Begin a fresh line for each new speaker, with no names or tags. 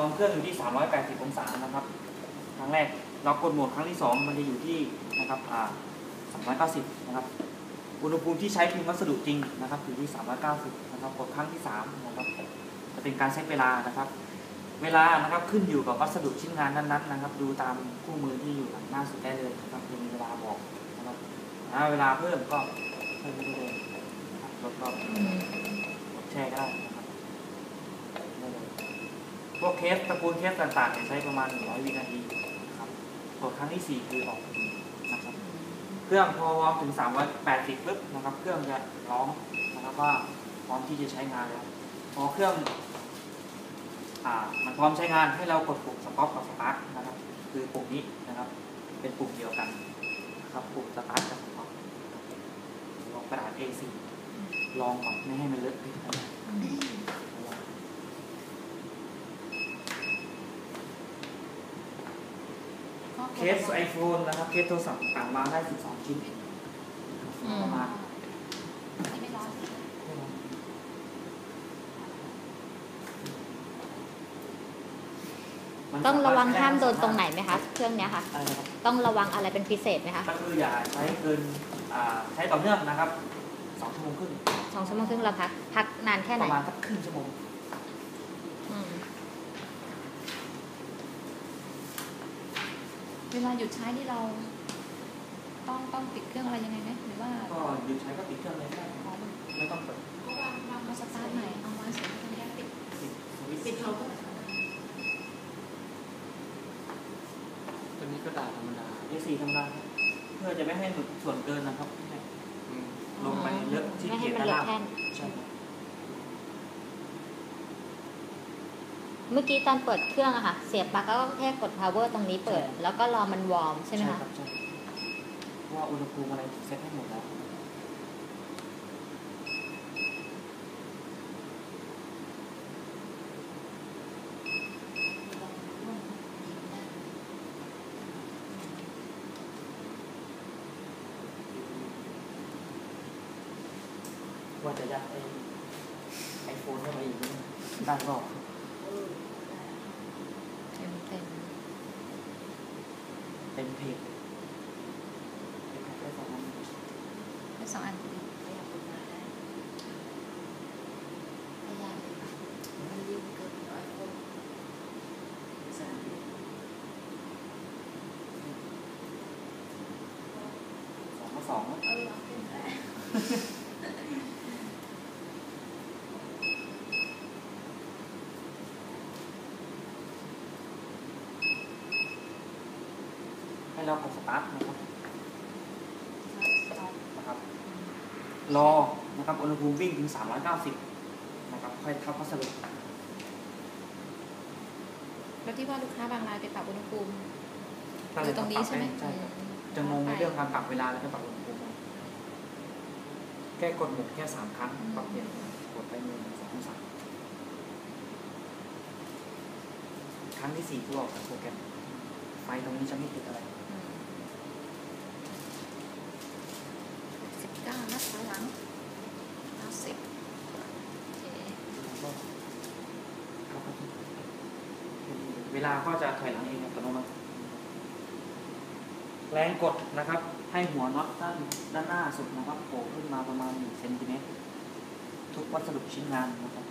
ความเครื่องอยู่ที่ 380 องศานะครับ ครั้งแรกเรากดโหมดครั้งที่ 2 มันจะอยู่ที่นะครับอ่า390 นะครับ อุณหภูมิที่ใช้พิมพ์วัสดุจริงนะครับอยู่ที่ 390 นะครับ กดครั้งที่ 3 นะครับ จะเป็นการเซตเวลานะครับ เวลานะครับขึ้นอยู่กับวัสดุชิ้นงานนั้นๆนะครับ ดูตามคู่มือที่อยู่หลังหน้าสุดได้เลยนะครับจะมีเวลาบอกนะครับถ้าเวลาเพิ่มก็เพิ่มไปเรื่อยลดก็แช่ก็ได้นะครับ พวกเคสตระกูลเคสต่างๆใช้ประมาณ 100 วินาทีนะครับกดครั้งที่ 4 คือออกนะครับ เครื่องพอวอร์มถึง 380ปึ๊บนะครับ เครื่องจะร้องนะครับว่าพร้อมที่จะใช้งานแล้ว พอเครื่องอ่ามันพร้อมใช้งานให้เรากดปุ่มสต็อปกับสตาร์ทนะครับ คือปุ่มนี้นะครับ เป็นปุ่มเดียวกันนะครับ ปุ่มสตาร์ทกับสต็อปลองกระดาษ A4 ลองก่อนไม่ให้มันเลอะไปทั้งนั้น เคสไอโฟนนะครับ เคสโทรศัพท์ต่างมาได้ 12 ชิ้นประมาณ
ไม่ร้อนต้องระวังห้ามโดนตรงไหนไหมคะ เครื่องเนี้ยค่ะ
อะไรนะครับ
ต้องระวังอะไรเป็นพิเศษไหมคะ
ก็คืออย่าใช้เกินอ่าใช้ต่อเนื่องนะครับสองชั่วโมงครึ่ง
สองชั่วโมงครึ่งเราพักพักนานแค่ไห
ป
น
ระมาณสักครึ่งชั่วโมง
อืม
เวลาหยุดใช้นี่เรา ต้องต้องปิดเครื่องอะไรยังไงไหมหรือว่า
ก็หยุดใช้ก็ปิดเครื่องเลยได้
อ๋อมัน
ไม่ต้องเปิด
เอาสตาร์ทใหม่เอามาเสร็จแล้วก็ปิด
ปิดสวิตช์
ปิดเขา
ตัวนี้ก็ด่าธรรมดา
เอสีธรรมดาครับเพื่อจะไม่ให้หลุดส่วนเกินนะครับให้
อืม
ลงไปเลอะที่
ไม่ให้
เกียร์
มัน
ด้าน
เล
ล่า
อะ
ง
แท่น
ใช่ครับ
เมื่อกี้ตอนเปิดเครื่องอะค่ะ เสียบปลั๊กก็แค่กด power ตรงนี้เปิด แล้วก็รอมันวอร์มใช่ไหม
ค
คะ
รับใช่เพราะว่าอุณหภูมิอะไรเซ็ตให้หมดแล้วว่าจะยัดไอไอโฟนเข้าไปอีกนิดนึงด้านนอก
เต็มเต็ม
เต็มเพจได้สองอัน
ได้สองอัน
สองก็สองนะ ให้เรากดสตาร์ทนะครับนะครับ รอนะครับอุณหภูมิวิ่งถึง 390 นะครับ ค่อยเข้าพัสดุ
แล้วที่ว่าลูกค้าบางรายไปปรับอุณหภูมิ
ก็
อ
เลย
ยู่ตรงนี้ใช่ไหม
ใช่ครับจะงงในเรื่องการปรับเวลาแล้วก็ปรับอุณหภูมิแค่กดหมุนแค่สามครั้งปรับเปลี่ยนกดไปหนึ่งสองสามครั้งที่สี่คือออกจากโปรแกรมไฟตรงนี้จะไม่ติดอะไร
สิบเก้านัดถอยหลังเก้าสิบ
แล้วก็เข้าพัสดุเว ลาก็จะถอยหลังเองอัตโนมัติแรงกดนะครับ ให้หัวน็อตด้านด้านหน้าสุดนะครับโผล่ขึ้นมาประมาณ1เซนติเมตรทุกวัสดุชิ้นงานนะครับ